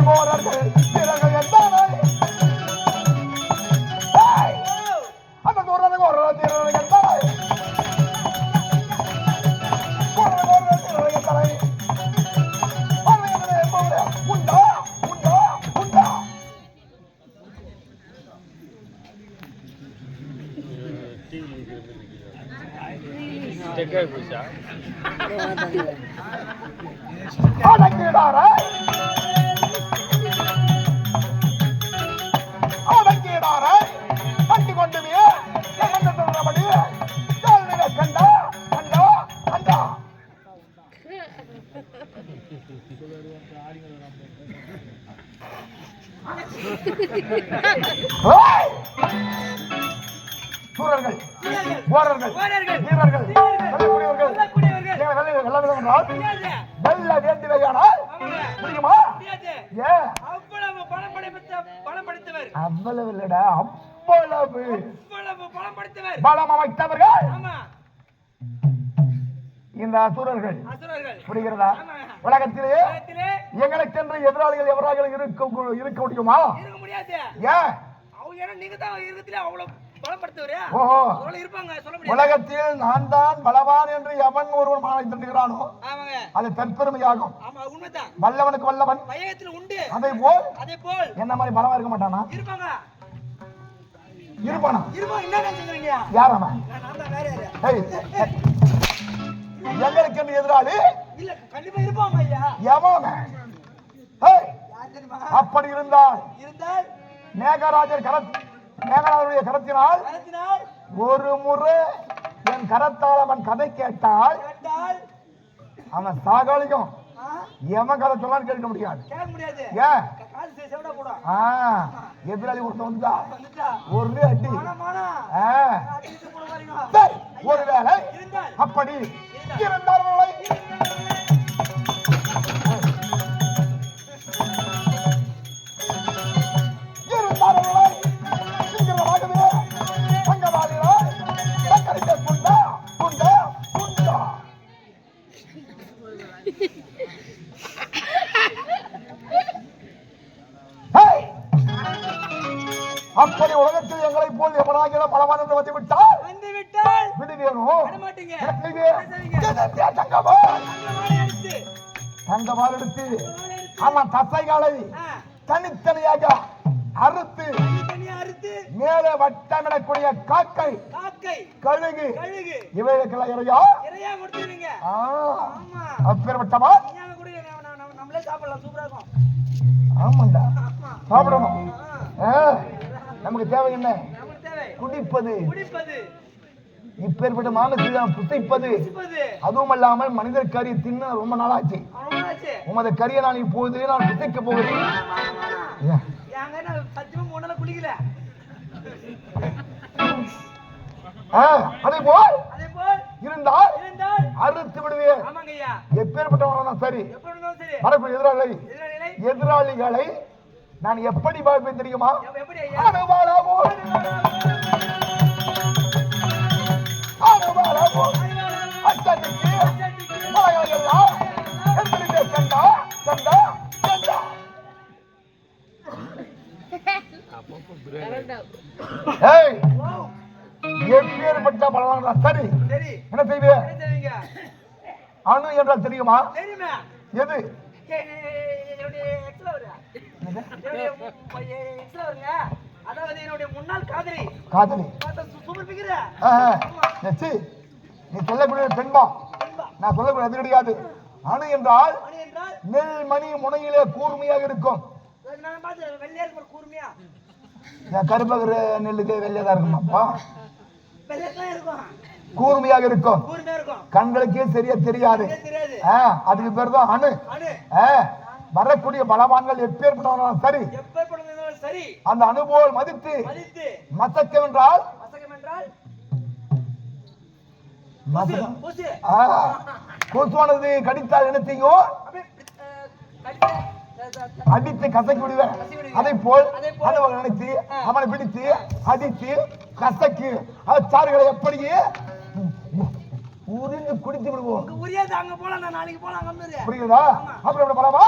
போரார்கள் வீரர்கள்! அந்த போரார்கள் வீரர்கள் வெள்ள என்றால் முடியாது. வெல்ல வேண்டியவையானால் ஆமாங்க. முடியுமா? அவ்வளவு பலம் படைத்த பலம் படைத்தவர். அவ்வளவு இல்லடா அவ்வளவு. பலம் படைத்தவர். பலம் அமைத்தவர்கள். இந்த அசுரர்கள். அசுரர்கள். புரிகிறதா. உலகத்திலே எங்களுக்கென்று எதிராளிகள் எவராக இருக்க இருக்க முடியுமா? இருக்க முடியாது. ஏன் அவங்க ஏன்னா நீங்க தான் இருக்கத்திலே அவ்வளவு உலகத்தில் நான் தான் பலவான் என்று எவன் ஒருவன் மாலை அது தற்பெருமையாகும் வல்லவனுக்கு வல்லவன். உண்டு. அதை போல் அதே போல். என்ன மாதிரி பலமா இருக்க மாட்டானா? இருப்பாங்க. இருப்பானா? யார் அவன். எங்களுக்கென்று எதிராளி? இல்ல கண்டிப்பா இருப்பாங்க ஐயா. எவன் அவன்? ஏய், யார் தெரியுமா அப்படி இருந்தால் இருந்தால் மேகராஜர் கரத் மேகராஜருடைய கரத்தினால் ஒரு முறை என் கரத்தால் அவன் கதை கேட்டால் அவன் சாகாலிக்கும் ஆ, எவன் கதை சொல்லான்னு கேட்க முடியாது. ஏன் எதிராளி ஒருத்தன் வந்துட்டா? ஒரு அடி. ஒருவேளை இருந்தால். அப்படி இருந்தார்களே அப்படி உலகத்தில் எங்களைப் போல் எவனாகிற பலவான் என்று வந்து விட்டால் வந்து விட்டால் விடு வேணும் விட மாட்டீங்க எனக்கு இது என்ன செய்வீங்க? எதிர்த்தியா தங்கமால் எடுத்து. ஆமா தசைகளை தனித்தனியாக அறுத்து மேலே வட்டமிடக்கூடிய காக்கை காக்கை. கழுகு. கழுகு. இவைகளுக்கெல்லாம் இறையா? இறையா கொடுத்துருவீங்க. ஆ, ஆமா. அப்பேற்பட்டவா? நீங்க கூட நம்ம- நம்ம- நம்மளே சாப்பிடலாம். சூப்பரா இருக்கும். ஆமாண்டா. ஆமா. சாப்பிடணும். நமக்கு தேவை என்ன? குடிப்பது. இப்பேற்பட்ட மானசீகம் புசைப்பது. அதுவும் அல்லாமல் மனிதர் கறி தின்னு ரொம்ப நாளாச்சு. உமது கறியை நான் இப்போது நான் புசைக்க போகிறேன். அதே போல். இருந்தால் அறுத்து விடுவேன். எப்பேற்பட்டவனாலும் சரி. வரக்கூடிய எதிராளி. எதிராளிகளை. எதிராளிகளை நான் எப்படி பார்ப்பேன் தெரியுமா? எப்படி ஐயா? அனுபாலாமோ அனுபாலாமோ அச்சடிக்கு. மலையாளெல்லாம் எதிரிலே கண்டா கண்டா கண்டா ஏய் வாவ். எப்பேற்பட்ட பலவான சரி. என்ன செய்வீங்க? அணு என்றால் தெரியுமா? தெரியுமா? எது? அதாவது என்னுடைய முன்னாள் காதலி. காதலி? பார்த்தா சு- சூப்பர் பிகிற ஆ, ஆ. நெச்சி, நீ சொல்லக்கூடிய பெண்பா நான் சொல்லக்கூடிய அது கிடையாது அணு என்றால் நெல் மணி முனையிலே கூர்மையாக இருக்கும். வெள்ளையா கருப்பகர நெல்லுக்கு இருக்குமாப்பா? வெள்ளையா இருக்கும். கூர்மையாக இருக்கும். கண்களுக்கே சரியா தெரியாது. அதுக்கு பேர் தான் அணு. வரக்கூடிய பலவான்கள் எப்பேற்பட்டவனாலும் சரி சரி அந்த போல் மதித்து மசக்கம் என்றால் கொசுவானது கடித்தால் அஹ், அடித்து கசக்கி விடுவேன். அதை போல். அதை நினைத்து அவனை பிடித்து அடித்து கசக்கி. சாறுகளை எப்படியே ஊரில் குடித்து விடுவோம். உங்க ஊரே அங்க போலாம் நான் நாளைக்கு போலாம் அங்க புரியுதா அப்புறம் போலாமா